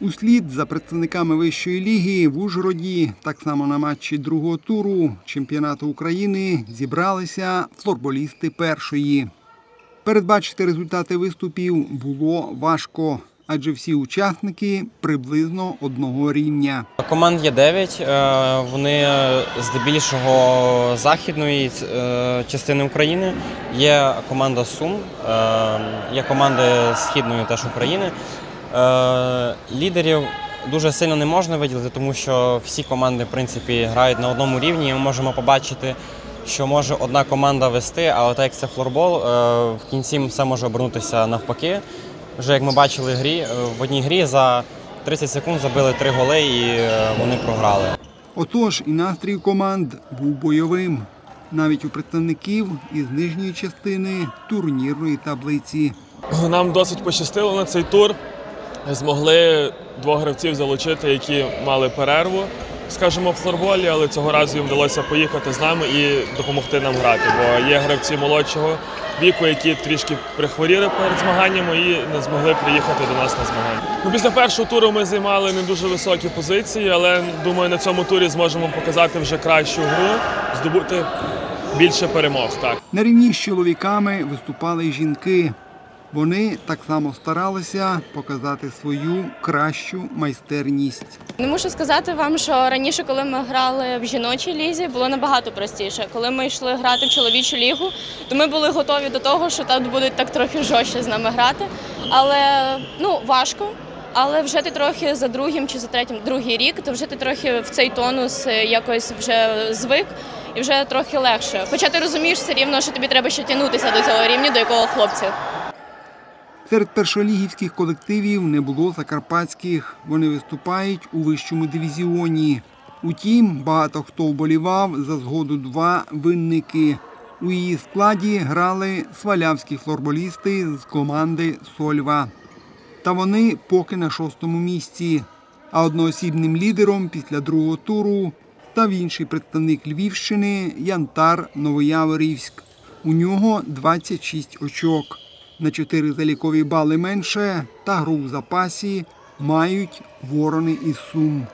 Услід за представниками вищої ліги в Ужгороді, так само на матчі другого туру чемпіонату України, зібралися флорболісти першої. Передбачити результати виступів було важко, адже всі учасники приблизно одного рівня. Команд є 9. е, Вони здебільшого західної е, частини України. Є команда Сум, е, є команди східної теж України. Е, Лідерів дуже сильно не можна виділити, тому що всі команди, в принципі, грають на одному рівні. І ми можемо побачити, що може одна команда вести, але так як це флорбол, е, в кінці все може обернутися навпаки. Вже як ми бачили в грі, е, в одній грі за 30 секунд забили три голи і вони програли. Отож, і настрій команд був бойовим, навіть у представників із нижньої частини турнірної таблиці. Нам досить пощастило на цей тур. Змогли двох гравців залучити, які мали перерву, скажімо, в флорболі, але цього разу їм вдалося поїхати з нами і допомогти нам грати. Бо є гравці молодшого віку, які трішки прихворіли перед змаганнями і не змогли приїхати до нас на змагання. Ну, після першого туру ми займали не дуже високі позиції, але думаю, на цьому турі зможемо показати вже кращу гру, здобути більше перемог. Так. На рівні з чоловіками виступали жінки. Вони так само старалися показати свою кращу майстерність. Не мушу сказати вам, що раніше, коли ми грали в жіночій лізі, було набагато простіше. Коли ми йшли грати в чоловічу лігу, то ми були готові до того, що там будуть так трохи жорстче з нами грати. Але ну важко. Але вже ти трохи за другим чи за третім, другий рік, то вже ти трохи в цей тонус е, якось вже звик і вже трохи легше. Хоча ти розумієш все рівно, що тобі треба ще тягнутися до цього рівня, до якого хлопці. Серед першолігівських колективів не було закарпатських. Вони виступають у вищому дивізіоні. Утім, багато хто вболівав за згоду два винники. У її складі грали свалявські флорболісти з команди Сольва. Та вони поки на шостому місці. А одноосібним лідером після другого туру став інший представник Львівщини Янтар Новояворівськ. У нього 26 очок. На 4 залікові бали менше та гру в запасі мають ворони із Сум.